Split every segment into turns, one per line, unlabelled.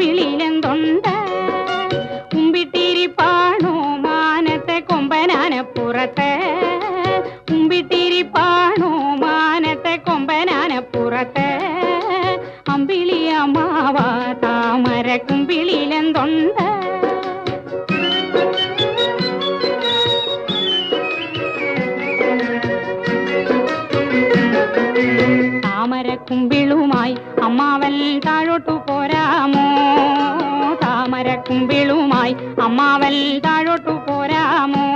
താമര കുമ്പിട്ടിരി പാണോ മാനത്തെ കൊമ്പനാനപ്പുറത്ത് കുമ്പിട്ടിരിപ്പാണോ മാനത്തെ കൊമ്പനാനപ്പുറത്ത് അമ്പിളി അമ്മാവ താമര കുമ്പിളിലെന്തൊണ്ട്? താമരക്കുമ്പിളുമായി അമ്മാവൻ താഴോട്ടു പോരാമോ താമരക്കുമ്പിളുമായി അമ്മാവൻ താഴോട്ടു പോരാമോ?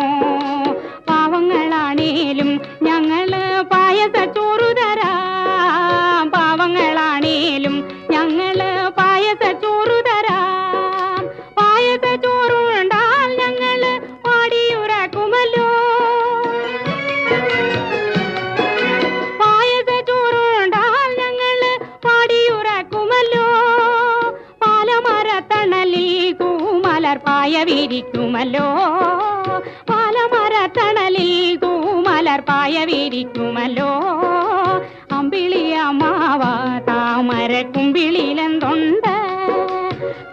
പാവങ്ങളാണേലും ഞങ്ങൾ പായസ ചോറു തരാം. പാവങ്ങളാണേലും ഞങ്ങൾ പായസ ചോറു തരാം. പായസ ചോറുണ്ടാൽ ഞങ്ങൾ പാടിയുറക്കുമല്ലോ. തൂമലർ വീരിക്കുമല്ലോ പാലമരത്തണലിൽ കൂമലർപ്പായ വീരിക്കുമല്ലോ വിരിക്കുമല്ലോ അമ്പിളി അമ്മാവ താമര കുമ്പിളിലെന്തുണ്ട്?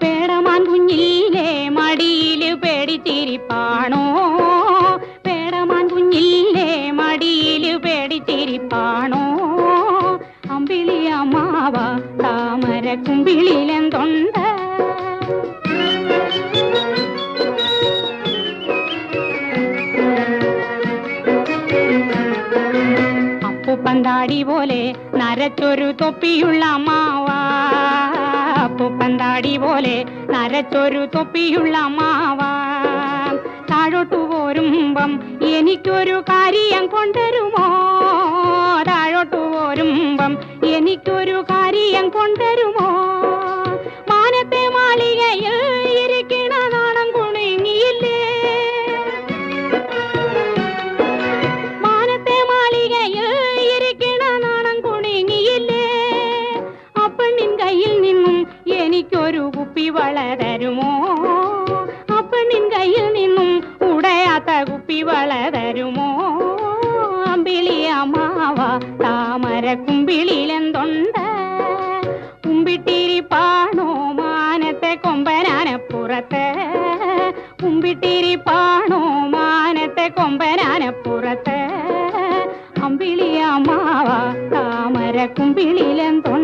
പേടമാൻ കുഞ്ഞിലെ മടിയിൽ പേടിച്ചിരിപ്പാണോ? പേടമാൻ കുഞ്ഞിലെ മടിയിൽ പേടിച്ചിരിപ്പാണോ? അമ്പിളിയമ്മാവ താമര കുമ്പിളിലെന്തൊണ്ട്? അപ്പുപ്പന്താടി പോലെ നരച്ചൊരു തൊപ്പിയുള്ള മാവാ. പൂപ്പന്താടി പോലെ നരച്ചൊരു തൊപ്പിയുള്ള മാവാ. താഴോട്ടു പോരുമ്പം എനിക്കൊരു കാര്യം കൊണ്ടുവരുമോ താഴോട്ടു പോരുമ്പം എനിക്കൊരു കാര്യം കൊണ്ടുവരുമോ താമര കുമ്പിട്ടിരി പാണോ മാനത്തെ കൊമ്പനാനപ്പുറത്ത് ഉമ്പിട്ടിരിപ്പാണോ മാനത്തെ കൊമ്പനാനപ്പുറത്ത് അമ്പിളിയമ്മാവ താമരക്കുമ്പിളിലെന്തുണ്ട്